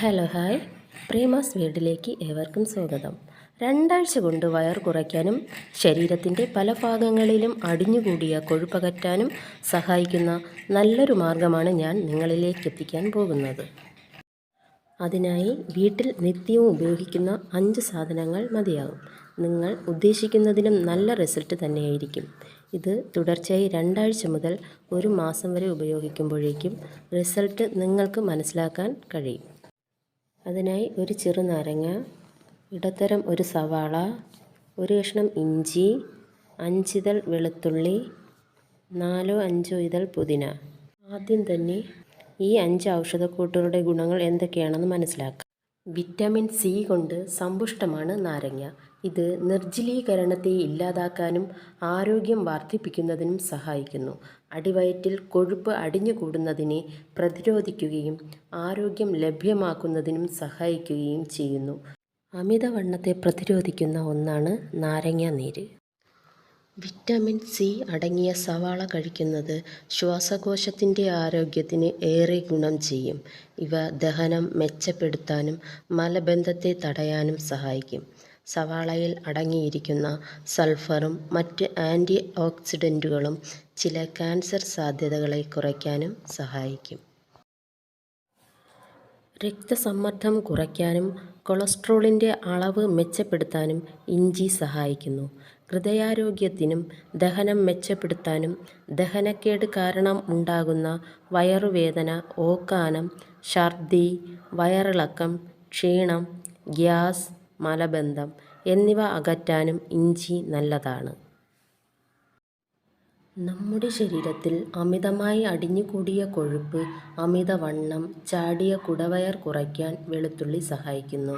Hello hi. പ്രേമാസ് വീട്ടിലേക്ക് ഏവർക്കും സ്വാഗതം. രണ്ടാഴ്ച കൊണ്ട് വയർ കുറയ്ക്കാനും ശരീരത്തിന്റെ പല ഭാഗങ്ങളിലും അടിഞ്ഞുകൂടിയ കൊഴുപ്പകറ്റാനും സഹായിക്കുന്ന നല്ലൊരു മാർഗമാണ് ഞാൻ നിങ്ങളിലേക്ക് എത്തിക്കാൻ പോകുന്നത്. അതിനായി വീട്ടിൽ നിത്യവും ഉപയോഗിക്കുന്ന അഞ്ച് സാധനങ്ങൾ മതിയാകും. നിങ്ങൾ ഉദ്ദേശിക്കുന്നതിനും നല്ല റിസൾട്ട് തന്നെയായിരിക്കും. ഇത് തുടർച്ചയായി രണ്ടാഴ്ച മുതൽ ഒരു മാസം വരെ ഉപയോഗിക്കുമ്പോഴേക്കും റിസൾട്ട് നിങ്ങൾക്ക് മനസ്സിലാക്കാൻ കഴിയും. അതിനായി ഒരു ചെറുനാരങ്ങ ഇടത്തരം ഒരു സവാള ഒരു കഷ്ണം ഇഞ്ചി അഞ്ചിതൾ വെളുത്തുള്ളി നാലോ അഞ്ചോ ഇതൾ പുതിന. ആദ്യം തന്നെ ഈ അഞ്ച് ഔഷധക്കൂട്ടുകളുടെ ഗുണങ്ങൾ എന്തൊക്കെയാണെന്ന് മനസ്സിലാക്കാം. വിറ്റാമിൻ സി കൊണ്ട് സമ്പുഷ്ടമാണ് നാരങ്ങ. ഇത് നിർജലീകരണത്തെ ഇല്ലാതാക്കാനും ആരോഗ്യം വർദ്ധിപ്പിക്കുന്നതിനും സഹായിക്കുന്നു. അടിവയറ്റിൽ കൊഴുപ്പ് അടിഞ്ഞുകൂടുന്നതിനെ പ്രതിരോധിക്കുകയും ആരോഗ്യം ലഭ്യമാക്കുന്നതിനും സഹായിക്കുകയും ചെയ്യുന്നു. അമിതവണ്ണത്തെ പ്രതിരോധിക്കുന്ന ഒന്നാണ് നാരങ്ങ നീര്. വിറ്റാമിൻ സി അടങ്ങിയ സവാള കഴിക്കുന്നത് ശ്വാസകോശത്തിന്റെ ആരോഗ്യത്തിന് ഏറെ ഗുണം ചെയ്യും. ഇവ ദഹനം മെച്ചപ്പെടുത്താനും മലബന്ധത്തെ തടയാനും സഹായിക്കും. സവാളയിൽ അടങ്ങിയിരിക്കുന്ന സൾഫറും മറ്റ് ആന്റി ഓക്സിഡന്റുകളും ചില ക്യാൻസർ സാധ്യതകളെ കുറയ്ക്കാനും സഹായിക്കും. രക്തസമ്മർദ്ദം കുറയ്ക്കാനും കൊളസ്ട്രോളിന്റെ അളവ് മെച്ചപ്പെടുത്താനും ഇഞ്ചി സഹായിക്കുന്നു. ഹൃദയാരോഗ്യത്തിനും ദഹനം മെച്ചപ്പെടുത്താനും ദഹനക്കേട് കാരണം ഉണ്ടാകുന്ന വയറുവേദന ഓക്കാനം ഛർദി വയറിളക്കം ക്ഷീണം ഗ്യാസ് മലബന്ധം എന്നിവ അകറ്റാനും ഇഞ്ചി നല്ലതാണ്. നമ്മുടെ ശരീരത്തിൽ അമിതമായി അടിഞ്ഞുകൂടിയ കൊഴുപ്പ് അമിതവണ്ണം ചാടിയ കുടവയർ കുറയ്ക്കാൻ വെളുത്തുള്ളി സഹായിക്കുന്നു.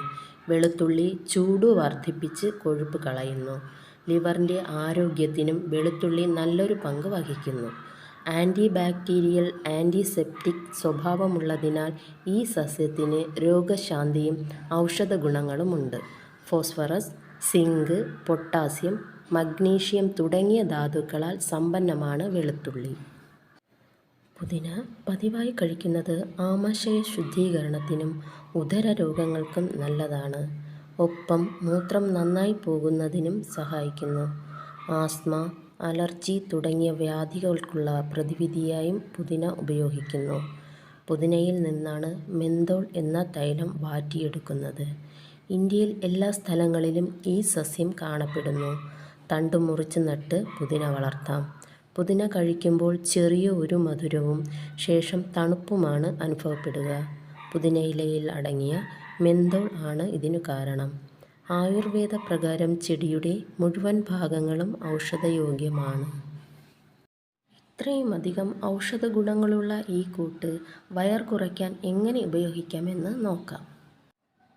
വെളുത്തുള്ളി ചൂട് വർദ്ധിപ്പിച്ച് കൊഴുപ്പ് കളയുന്നു. ലിവറിന്റെ ആരോഗ്യത്തിനും വെളുത്തുള്ളി നല്ലൊരു പങ്ക് വഹിക്കുന്നു. ആന്റി ബാക്ടീരിയൽ ആന്റിസെപ്റ്റിക് സ്വഭാവമുള്ളതിനാൽ ഈ സസ്യത്തിന് രോഗശാന്തിയും ഔഷധ ഗുണങ്ങളുമുണ്ട് ഫോസ്ഫറസ് സിങ്ക് പൊട്ടാസ്യം മഗ്നീഷ്യം തുടങ്ങിയ ധാതുക്കളാൽ സമ്പന്നമാണ് വെളുത്തുള്ളി. പുതിന പതിവായി കഴിക്കുന്നത് ആമാശയ ശുദ്ധീകരണത്തിനും ഉദര രോഗങ്ങൾക്കും നല്ലതാണ്. ഒപ്പം മൂത്രം നന്നായി പോകുന്നതിനും സഹായിക്കുന്നു. ആസ്മ അലർജി തുടങ്ങിയ വ്യാധികൾക്കുള്ള പ്രതിവിധിയായും പുതിന ഉപയോഗിക്കുന്നു. പുതിനയിൽ നിന്നാണ് മെന്തോൾ എന്ന തൈലം വാറ്റിയെടുക്കുന്നത്. ഇന്ത്യയിൽ എല്ലാ സ്ഥലങ്ങളിലും ഈ സസ്യം കാണപ്പെടുന്നു. തണ്ടു മുറിച്ച് നട്ട് പുതിന വളർത്താം. പുതിന കഴിക്കുമ്പോൾ ചെറിയ ഒരു മധുരവും ശേഷം തണുപ്പുമാണ് അനുഭവപ്പെടുക. പുതിനയിലയിൽ അടങ്ങിയ മെന്തോൾ ആണ് ഇതിനു കാരണം. ആയുർവേദ പ്രകാരം ചെടിയുടെ മുഴുവൻ ഭാഗങ്ങളും ഔഷധയോഗ്യമാണ്. ഇത്രയും അധികം ഔഷധ ഗുണങ്ങളുള്ള ഈ കൂട്ട് വയർ കുറയ്ക്കാൻ എങ്ങനെ ഉപയോഗിക്കാമെന്ന് നോക്കാം.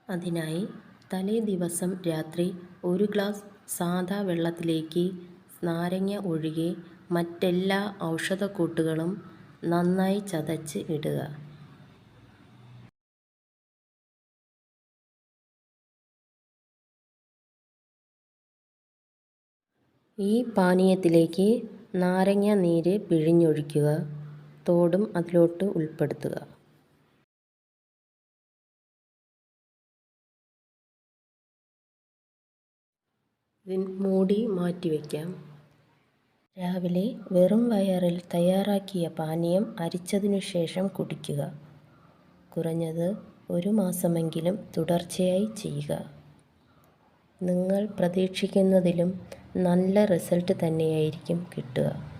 അതിനായി തലേ ദിവസം രാത്രി ഒരു ഗ്ലാസ് സാധാ വെള്ളത്തിലേക്ക് നാരങ്ങ ഒഴികെ മറ്റെല്ലാ ഔഷധക്കൂട്ടുകളും നന്നായി ചതച്ച് ഇടുക. ഈ പാനീയത്തിലേക്ക് നാരങ്ങ നീര് പിഴിഞ്ഞൊഴിക്കുക. തോടും അതിലോട്ട് ഉൾപ്പെടുത്തുക. ഇതിൻ മൂടി മാറ്റിവെക്കാം. രാവിലെ വെറും വയറിൽ തയ്യാറാക്കിയ പാനീയം അരിച്ചതിനു ശേഷം കുടിക്കുക. കുറഞ്ഞത് ഒരു മാസമെങ്കിലും തുടർച്ചയായി ചെയ്യുക. നിങ്ങൾ പ്രതീക്ഷിക്കുന്നതിലും നല്ല റിസൾട്ട് തന്നെയായിരിക്കും കിട്ടുക.